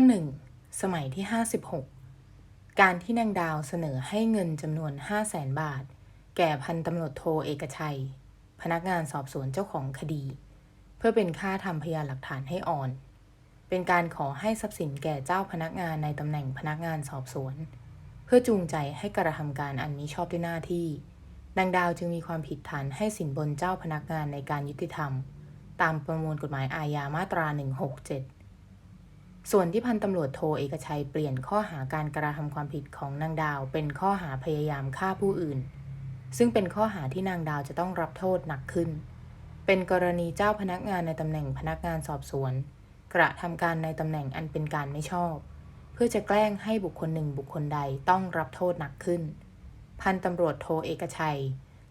ข้อ1สมัยที่ 56 การที่นางดาวเสนอให้เงินจำนวน 5 0 0แสนบาท แก่พันตำรวจโทเอกชัย พนักงานสอบสวนเจ้าของคดี เพื่อเป็นค่าทำพยานหลักฐานให้อ่อน เป็นการขอให้ทรัพย์สินแก่เจ้าพนักงานในตำแหน่งพนักงานสอบสวน เพื่อจูงใจให้กระทำการอันมิชอบด้วยหน้าที่นางดาวจึงมีความผิดฐานให้สินบนเจ้าพนักงานในการยุติธรรม ตามประมวลกฎหมายอาญามาตรา 167 ส่วนที่พันตำรวจโทเอกชัยเปลี่ยนข้อหาการกระทำความผิดของนางดาว เป็นข้อหาพยายามฆ่าผู้อื่น ซึ่งเป็นข้อหาที่นางดาวจะต้องรับโทษหนักขึ้น เป็นกรณีเจ้าพนักงานในตำแหน่งพนักงานสอบสวน กระทำการในตำแหน่งอันเป็นการไม่ชอบ เพื่อจะแกล้งให้บุคคลหนึ่งบุคคลใดต้องรับโทษหนักขึ้น พันตำรวจโทเอกชัย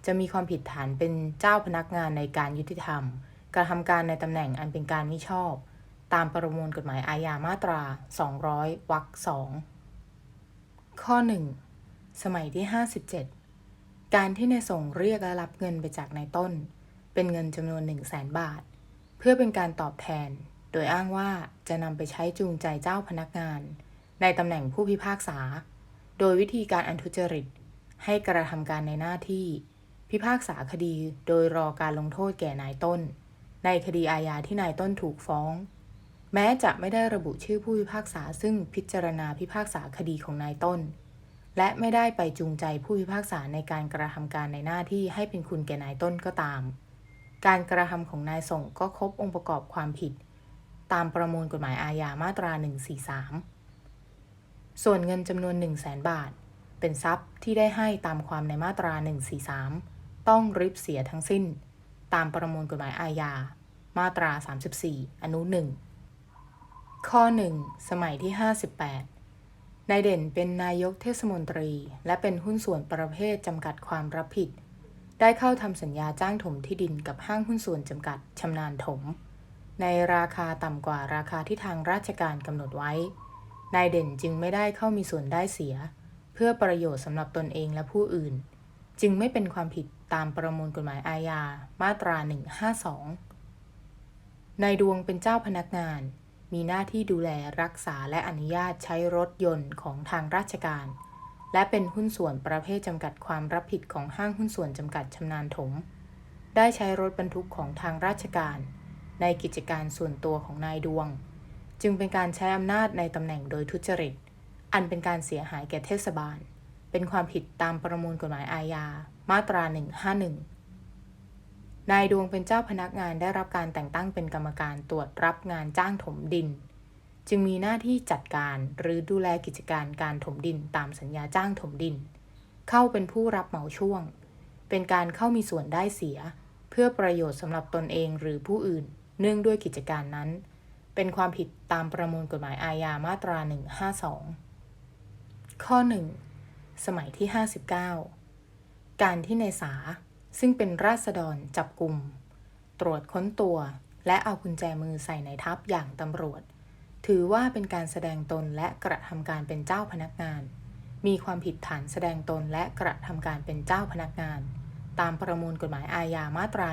จะมีความผิดฐานเป็นเจ้าพนักงานในการยุติธรรม กระทำการในตำแหน่งอันเป็นการไม่ชอบ ตามประมวลกฎหมายอาญามาตรา 200 วรรคสองข้อ 1 สมัยที่ 57 การที่นายส่งเรียกและรับเงินไปจากนายต้น เป็นเงินจำนวน 1 0 0 0 0แสนบาท เพื่อเป็นการตอบแทน โดยอ้างว่าจะนำไปใช้จูงใจเจ้าพนักงาน ในตำแหน่งผู้พิพากษา โดยวิธีการอันทุจริต ให้กระทำการในหน้าที่ พิพากษาคดีโดยรอการลงโทษแก่นายต้น ในคดีอาญาที่นายต้นถูกฟ้อง แม้จะไม่ได้ระบุชื่อผู้พิพากษาซึ่งพิจารณาพิพากษาคดีของนายต้น และไม่ได้ไปจูงใจผู้พิพากษาในการกระทำการในหน้าที่ให้เป็นคุณแก่นายต้นก็ตาม การกระทำของนายส่งก็ครบองค์ประกอบความผิด ตามประมวลกฎหมายอาญามาตรา 143 ส่วนเงินจำนวน 1 0 0 0 0แสนบาท เป็นทรัพย์ที่ได้ให้ตามความในมาตรา 143 ต้องริบเสียทั้งสิ้น ตามประมวลกฎหมายอาญามาตรา 34 อนุ 1 ข้อ 1 สมัยที่ 58 นายเด่นเป็นนายกเทศมนตรี และเป็นหุ้นส่วนประเภทจำกัดความรับผิด ได้เข้าทำสัญญาจ้างถมที่ดินกับห้างหุ้นส่วนจำกัดชำนาญถม ในราคาต่ำกว่าราคาที่ทางราชการกำหนดไว้ นายเด่นจึงไม่ได้เข้ามีส่วนได้เสีย เพื่อประโยชน์สำหรับตนเองและผู้อื่น จึงไม่เป็นความผิดตามประมวลกฎหมายอาญามาตรา 152 นายดวงเป็นเจ้าพนักงาน มีหน้าที่ดูแลรักษาและอนุญาตใช้รถยนต์ของทางราชการ และเป็นหุ้นส่วนประเภทจำกัดความรับผิดของห้างหุ้นส่วนจำกัดชำนาญถม ได้ใช้รถบรรทุกของทางราชการ ในกิจการส่วนตัวของนายดวง จึงเป็นการใช้อำนาจในตำแหน่งโดยทุจริต อันเป็นการเสียหายแก่เทศบาล เป็นความผิดตามประมวลกฎหมายอาญา มาตรา 151 นายดวงเป็นเจ้าพนักงานได้รับการแต่งตั้งเป็นกรรมการตรวจรับงานจ้างถมดิน จึงมีหน้าที่จัดการหรือดูแลกิจการการถมดินตามสัญญาจ้างถมดิน เข้าเป็นผู้รับเหมาช่วง เป็นการเข้ามีส่วนได้เสีย เพื่อประโยชน์สำหรับตนเองหรือผู้อื่น เนื่องด้วยกิจการนั้น เป็นความผิดตามประมวลกฎหมายอาญามาตรา 152 ข้อ 1 สมัยที่ 59 การที่นายสา ซึ่งเป็นราษฎรจับกลุ่ม ตรวจค้นตัว และเอากุญแจมือใส่ในทับอย่างตำรวจ ถือว่าเป็นการแสดงตนและกระทำการเป็นเจ้าพนักงาน มีความผิดฐานแสดงตนและกระทำการเป็นเจ้าพนักงาน ตามประมวลกฎหมายอาญามาตรา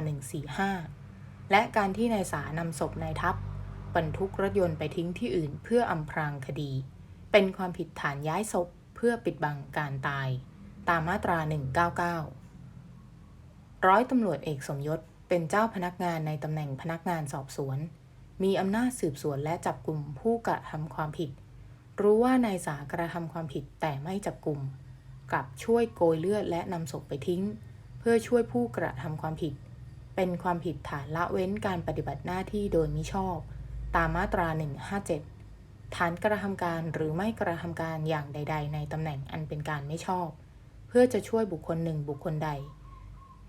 145 และการที่นายสานำศพนายทัพบรรทุกรถยนต์ไปทิ้งที่อื่นเพื่ออำพรางคดี เป็นความผิดฐานย้ายศพเพื่อปิดบังการตาย ตามมาตรา 199 ร้อยตำรวจเอกสมยศ เป็นเจ้าพนักงานในตำแหน่งพนักงานสอบสวน มีอำนาจสืบสวนและจับกลุ่มผู้กระทำความผิด รู้ว่านายสากระทำความผิดแต่ไม่จับกลุ่ม กลับช่วยโกยเลือดและนำศพไปทิ้ง เพื่อช่วยผู้กระทำความผิด เป็นความผิดฐานละเว้นการปฏิบัติหน้าที่โดยมิชอบ ตามมาตรา 157 ฐานกระทำการหรือไม่กระทำการอย่างใด ๆ ในตำแหน่งอันเป็นการไม่ชอบ เพื่อจะช่วยบุคคลหนึ่งบุคคลใด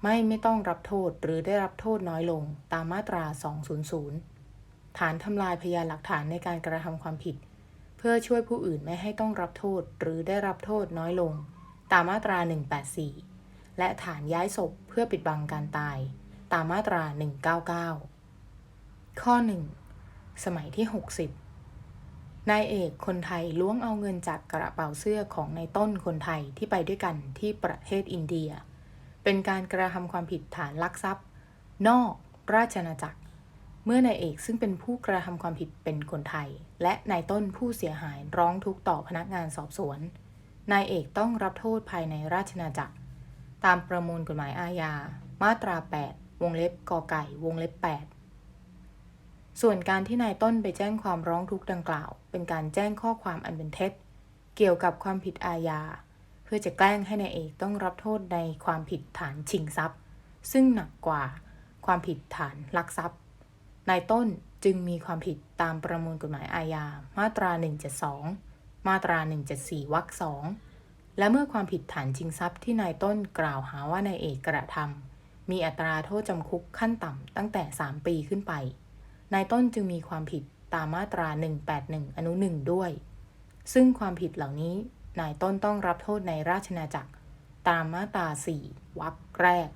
ไม่ไม่ต้องรับโทษหรือได้รับโทษน้อยลงตามมาตรา 200 ฐานทำลายพยานหลักฐานในการกระทำความผิด เพื่อช่วยผู้อื่นไม่ให้ต้องรับโทษหรือได้รับโทษน้อยลง ตามมาตรา 184 และฐานย้ายศพเพื่อปิดบังการตาย ตามมาตรา 199 ข้อ 1 สมัยที่ 60 นายเอกคนไทยล้วงเอาเงินจากกระเป๋าเสื้อของนายต้นคนไทยที่ไปด้วยกันที่ประเทศอินเดีย เป็นการกระทำความผิดฐานลักทรัพย์ นอกราชอาณาจักร เมื่อนายเอกซึ่งเป็นผู้กระทำความผิดเป็นคนไทย และนายต้นผู้เสียหายร้องทุกข์ต่อพนักงานสอบสวน นายเอกต้องรับโทษภายในราชนาจักร ตามประมวลกฎหมายอาญา มาตรา 8 วงเล็บกอไก่ วงเล็บ 8 ส่วนการที่นายต้นไปแจ้งความร้องทุกข์ดังกล่าว เป็นการแจ้งข้อความอันเป็นเท็จ เกี่ยวกับความผิดอาญา เพื่อจะแกล้งให้นายเอกต้องรับโทษในความผิดฐานชิงทรัพย์ ซึ่งหนักกว่าความผิดฐานลักทรัพย์ นายต้นจึงมีความผิดตามประมวลกฎหมายอาญา มาตรา 172 มาตรา 174 วรรคสองและเมื่อความผิดฐานชิงทรัพย์ที่นายต้นกล่าวหาว่านายเอกกระทำมีอัตราโทษจำคุกขั้นต่ำตั้งแต่ 3 ปีขึ้นไป นายต้นจึงมีความผิดตามมาตรา 181 อนุ 1 ด้วย ซึ่งความผิดเหล่านี้ นายต้นต้องรับโทษในราชนาจักร ตามมาตรา4วรรคแรก